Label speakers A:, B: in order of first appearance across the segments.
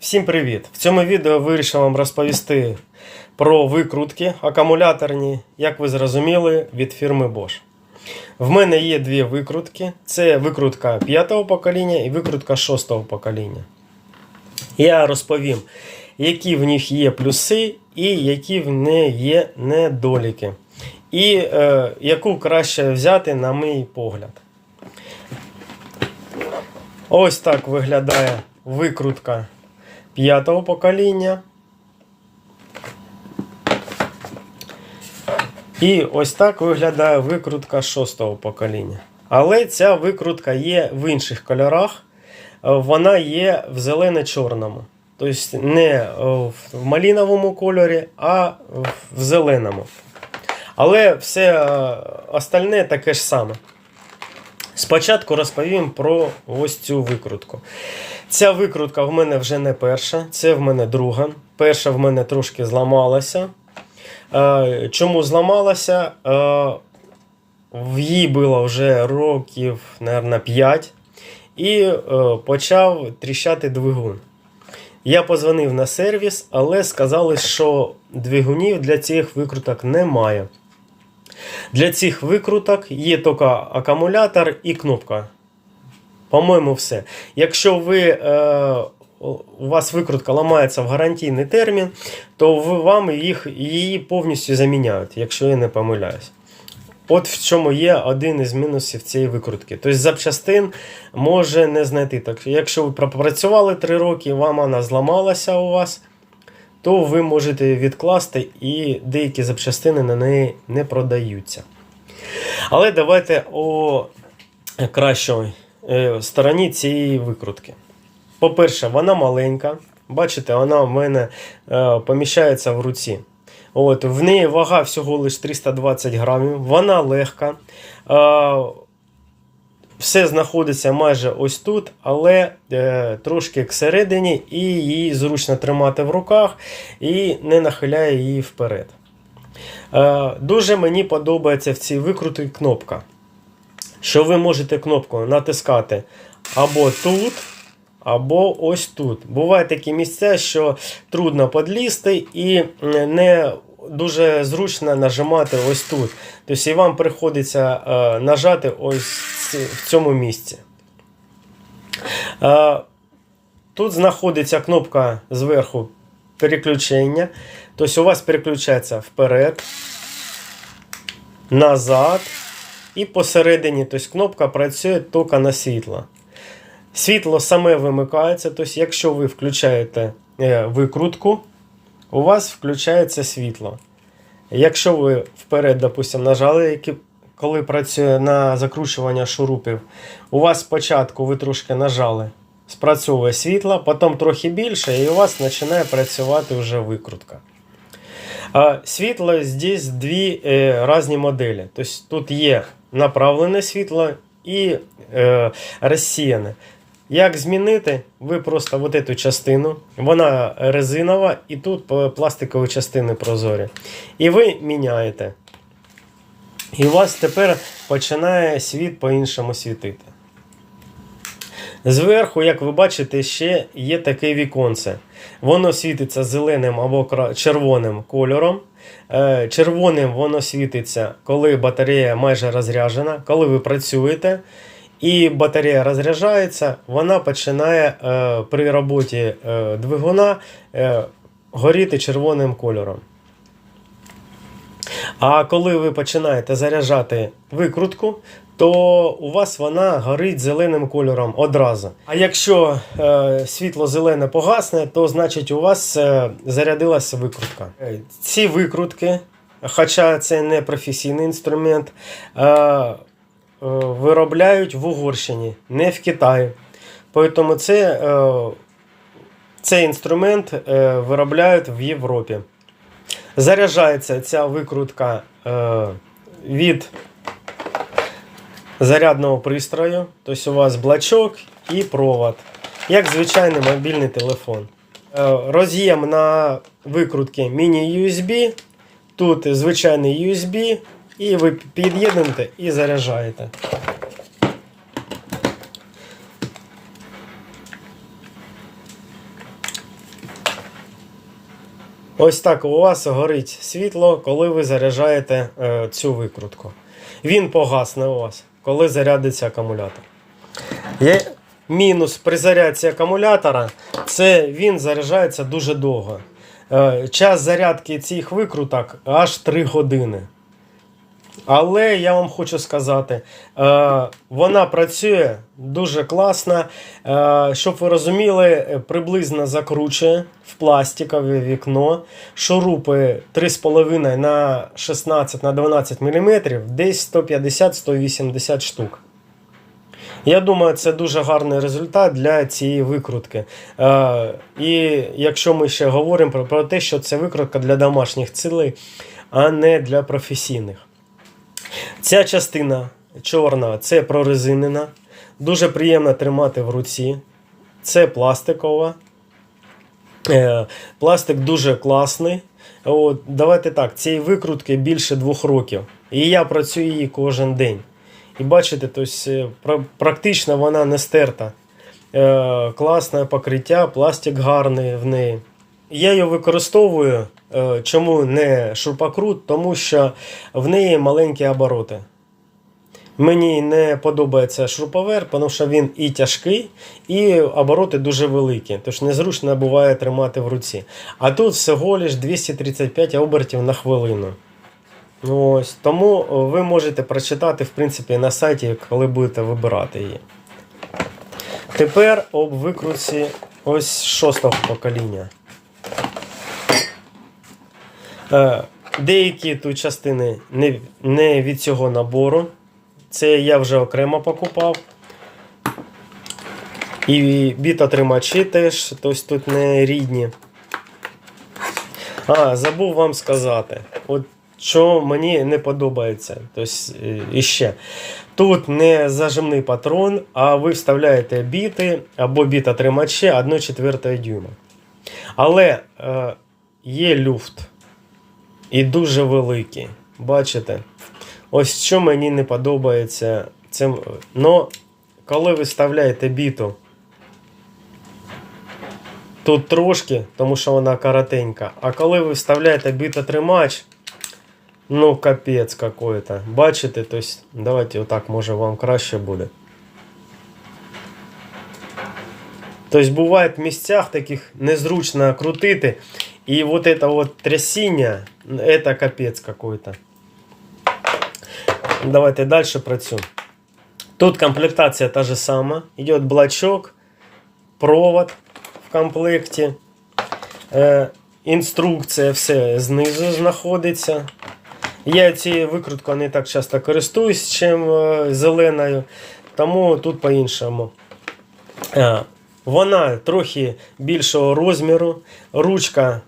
A: Всім привіт! В цьому відео вирішив вам розповісти про викрутки акумуляторні, як ви зрозуміли, від фірми Bosch. В мене є дві викрутки: це викрутка 5-го покоління і викрутка 6-го покоління. Я розповім, які в них є плюси і які в них є недоліки. І е, яку краще взяти, на мій погляд. Ось так виглядає викрутка п'ятого покоління. І ось так виглядає викрутка шостого покоління. Але ця викрутка є в інших кольорах. Вона є в зелено-чорному. Тобто не в маліновому кольорі, а в зеленому. Але все е, остальне таке ж саме. Спочатку розповім про ось цю викрутку. Ця викрутка в мене вже не перша, це в мене друга. Перша в мене трошки зламалася. Е, Чому зламалася? Е, В їй було вже років, мабуть, 5. І е, почав тріщати двигун. Я позвонив на сервіс, але сказали, що двигунів для цих викруток немає. Для цих викруток є тільки акумулятор і кнопка. По-моєму, все. Якщо ви, е, у вас викрутка ламається в гарантійний термін, то вам їх, її повністю заміняють, якщо я не помиляюсь. От в чому є один із мінусів цієї викрутки. Тобто запчастин може не знайти. Так, якщо ви пропрацювали 3 роки, вам вона зламалася у вас, то ви можете відкласти і деякі запчастини на неї не продаються. Але давайте о кращій е, стороні цієї викрутки. По-перше, вона маленька. Бачите, вона в мене е, поміщається в руці. От, В неї вага всього лише 320 грамів, вона легка. Все знаходиться майже ось тут, але е, трошки всередині, і її зручно тримати в руках і не нахиляє її вперед. Е, дуже мені подобається в цій викруті кнопка. Що ви можете кнопку натискати або тут, або ось тут. Бувають такі місця, що трудно підлізти і не дуже зручно нажимати ось тут. Тобто і вам приходиться е, нажати ось в цьому місці. Е, тут знаходиться кнопка зверху переключення. Тобто у вас переключається вперед, назад. І посередині тобто кнопка працює тільки на світло. Світло саме вимикається, тобто, якщо ви включаєте е, викрутку, у вас включається світло. Якщо ви вперед, допустимо, нажали, коли працює на закручування шурупів, у вас спочатку ви трошки нажали, спрацьовує світло, потім трохи більше, і у вас починає працювати вже викрутка. А Світло здесь дві е, різні моделі. Тобто Тут є направлене світло і е, розсіяне. Як змінити? Ви просто вот цю частину, вона резинова, і тут пластикові частини прозорі. І ви міняєте. І у вас тепер починає світ по-іншому світити. Зверху, як ви бачите, ще є таке віконце. Воно світиться зеленим або червоним кольором. Е, червоним воно світиться, коли батарея майже розряджена, коли ви працюєте. І батарея розряджається, вона починає е, при роботі е, двигуна горіти червоним кольором. А коли ви починаєте заряджати викрутку, то у вас вона горить зеленим кольором одразу. А якщо е, світло зелене погасне, то значить у вас е, зарядилася викрутка. Е, ці викрутки, хоча це не професійний інструмент, е, Е, виробляють в Угорщині, не в Китаї. Тому це, е, цей інструмент е, виробляють в Європі. Заряджається ця викрутка від зарядного пристрою. Тобто у вас блачок і провод, як звичайний мобільний телефон. Роз'єм на викрутки міні-USB. Тут звичайний USB. І ви під'єднуєте і заряджаєте. Ось так у вас горить світло, коли ви заряджаєте е, цю викрутку. Він погасне у вас, коли зарядиться акумулятор. Є мінус при зарядці акумулятора це він заряджається дуже довго. Е, час зарядки цих викруток аж 3 години. Але я вам хочу сказати, е, вона працює дуже класно. Е, щоб ви розуміли, е, приблизно закручує в пластикове вікно. Шурупи 3,5 на 16 на 12 мм, десь 150-180 штук. Я думаю, це дуже гарний результат для цієї викрутки. І якщо ми ще говоримо про те, що це викрутка для домашніх цілей, а не для професійних. Ця частина чорна це прорезинена. Дуже приємно тримати в руці. Це пластикова. Е, Пластик дуже класний. От, давайте так, цій викрутки більше двох років. І я працюю її кожен день. І бачите, тобто, практично вона не стерта. Е, класне покриття, пластик гарний в неї. Я її використовую. е, Чому не шурпокрут? Тому що в неї маленькі обороти. Мені не подобається шуруповерт, тому що він і тяжкий, і обороти дуже великі. Тож незручно буває тримати в руці. А тут всього лиш 235 обертів на хвилину. Ну, Ось. Тому ви можете прочитати в принципі, на сайті, коли будете вибирати її. Тепер об викрутці ось шостого покоління. Е, Деякі тут частини не, не від цього набору. Це я вже окремо покупав. І бітотримачі теж, тобто тут не рідні. А, забув вам сказати. От що мені не подобається. Тобто, іще. Тут не зажимний патрон, а ви вставляєте біти або бітотримачі 1 четвертої дюйма. Але е, є люфт. І дуже великий. Бачите? Ось що мені не подобається цим. Ну, коли ви вставляєте біту, тут трошки, тому що вона коротенька. А коли ви вставляєте бітотримач, ну капець какой-то. Бачите? Тобто, давайте отак, може вам краще буде. Тобто буває в місцях таких незручно крутити. І вот это вот трясіння, это капець какой-то. Давайте далі працюємо. Тут комплектація та же сама. Йде блочок, провод в комплекті. Е, інструкція все знизу знаходиться. Я цією викруткою не так часто користуюсь, чим е, зеленою, тому тут по-іншому. Е, вона трохи більшого розміру, ручка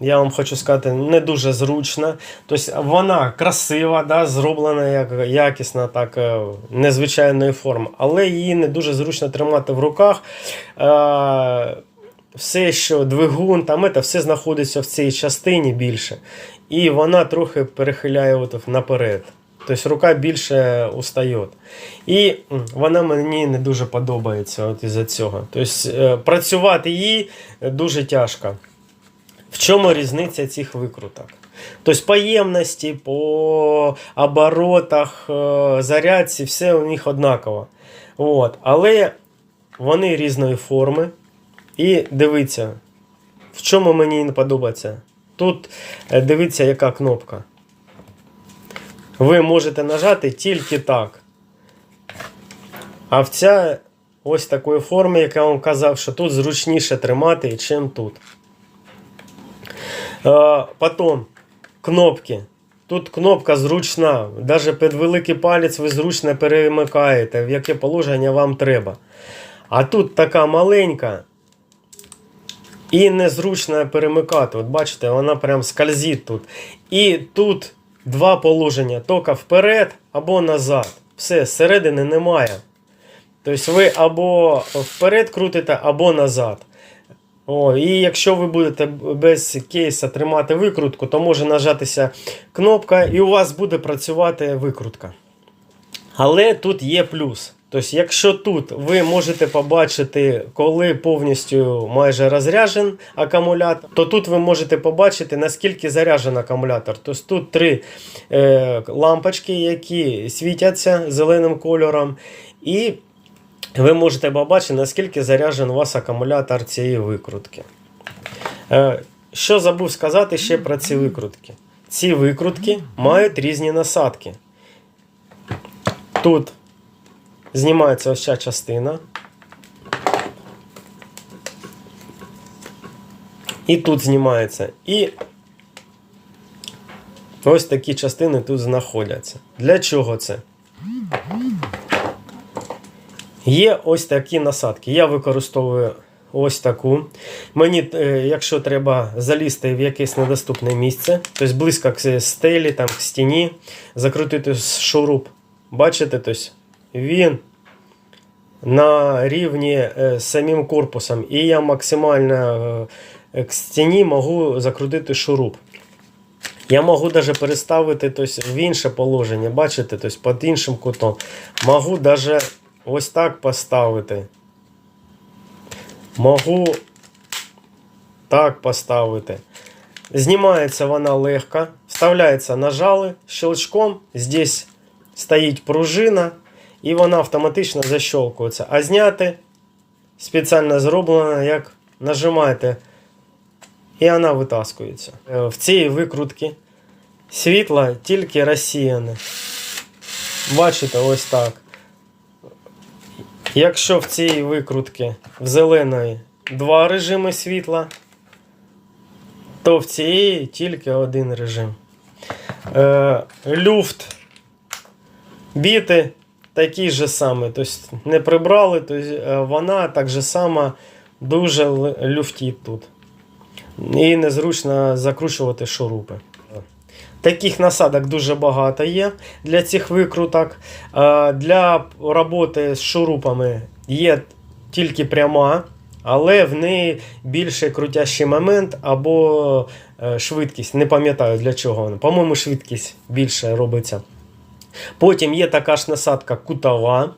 A: я вам хочу сказати, не дуже зручна. Тобто вона красива, да, зроблена як якісна, так, е, незвичайної форми, але її не дуже зручно тримати в руках. Е, все, що двигун, там це все знаходиться в цій частині більше. І вона трохи перехиляє от наперед. Тобто рука більше устає. І вона мені не дуже подобається от із-за цього. Тобто працювати їй дуже тяжко. В чому різниця цих викруток? Тобто по ємності, по оборотах, е, зарядці, все у них однаково. От. Але вони різної форми. І дивіться, в чому мені не подобається. Тут е, дивіться, яка кнопка. Ви можете нажати тільки так. А в ця ось такої форми, як я вам казав, що тут зручніше тримати, ніж тут. Потім кнопки. Тут кнопка зручна. Навіть під великий палець ви зручно перемикаєте, в яке положення вам треба. А тут така маленька. І незручно перемикати. От бачите, вона прям скользить тут. І тут два положення: тільки вперед або назад. Все, зсередини немає. Тобто ви або вперед крутите, або назад. О, і якщо ви будете без кейса тримати викрутку, то може нажатися кнопка і у вас буде працювати викрутка. Але тут є плюс. Тобто, якщо тут ви можете побачити, коли повністю майже розряджен акумулятор, то тут ви можете побачити, наскільки заряджений акумулятор. Тобто тут три е, лампочки, які світяться зеленим кольором, і ви можете побачити, наскільки заряджен у вас акумулятор цієї викрутки. Е, що забув сказати ще про ці викрутки? Ці викрутки мають різні насадки. Тут знімається ось ця частина. І тут знімається. І ось такі частини тут знаходяться. Для чого це? Є ось такі насадки. Я використовую ось таку. Мені, е, якщо треба залізти в якесь недоступне місце, тобто близько к стелі, там, к стіні, закрутити шуруп. Бачите, тобто він на рівні е, з самим корпусом, і я максимально е, к стіні можу закрутити шуруп. Я можу навіть переставити тобто, в інше положення, бачите, тобто, під іншим кутом. Можу навіть ось так поставити. Можу так поставити. Знімається вона легко, вставляється нажали щелчком. Здесь стоїть пружина, і вона автоматично защелкується. А зняти спеціально зроблено, як нажимаєте, і вона витаскується. Е, В цій викрутці світло тільки розсіяне. Бачите, ось так. Якщо в цій викрутці в зеленої два режими світла, то в цієї тільки один режим. Е, люфт біти такий же самий. Тобто не прибрали, тобто вона так же сама дуже л- люфтить тут. І незручно закручувати шурупи. Таких насадок дуже багато є для цих викруток. Е, Для роботи з шурупами є тільки пряма, але в неї більше крутящий момент або е, швидкість. Не пам'ятаю для чого вона. По-моєму, швидкість більше робиться. Потім є така ж насадка кутова.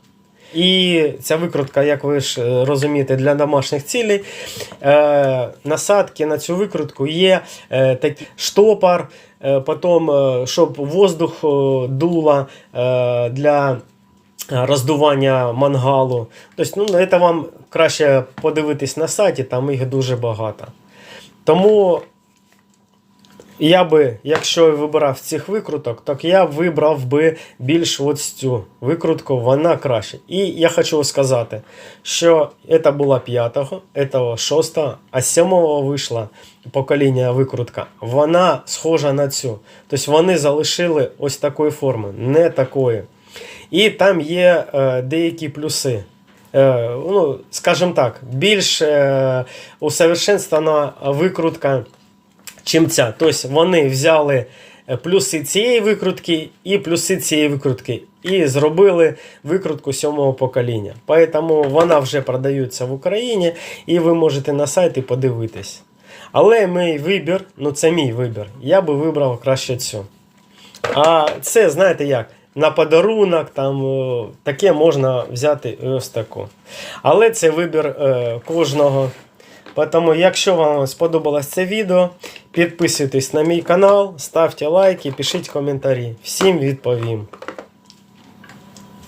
A: І ця викрутка, як ви ж е, розумієте, для домашніх цілей. Насадки на цю викрутку є такий штопор, е, потім, е, щоб воздух е, дуло для роздування мангалу. Тобто, ну, це вам краще подивитись на сайті, там їх дуже багато. Тому я би, якщо вибирав цих викруток, так я вибрав би більш от цю викрутку, вона краще. І я хочу сказати, що це була п'ятого, це шостого, а сьомого вийшла покоління викрутка. Вона схожа на цю. Тобто вони залишили ось такої форми, не такої. І там є е, деякі плюси. Е, ну, скажімо так, більш е, усовершенствована викрутка чим ця. Тобто вони взяли е, плюси цієї викрутки і плюси цієї викрутки. І зробили викрутку сьомого покоління. Тому вона вже продається в Україні, і ви можете на сайті подивитись. Але мій вибір, ну це мій вибір. Я би вибрав краще цю. А це, знаєте як, на подарунок, там е, таке можна взяти ось таку. Але це вибір е, кожного. Тому, якщо вам сподобалось це відео, підписуйтесь на мій канал, ставте лайки, пишіть коментарі. Всім відповім.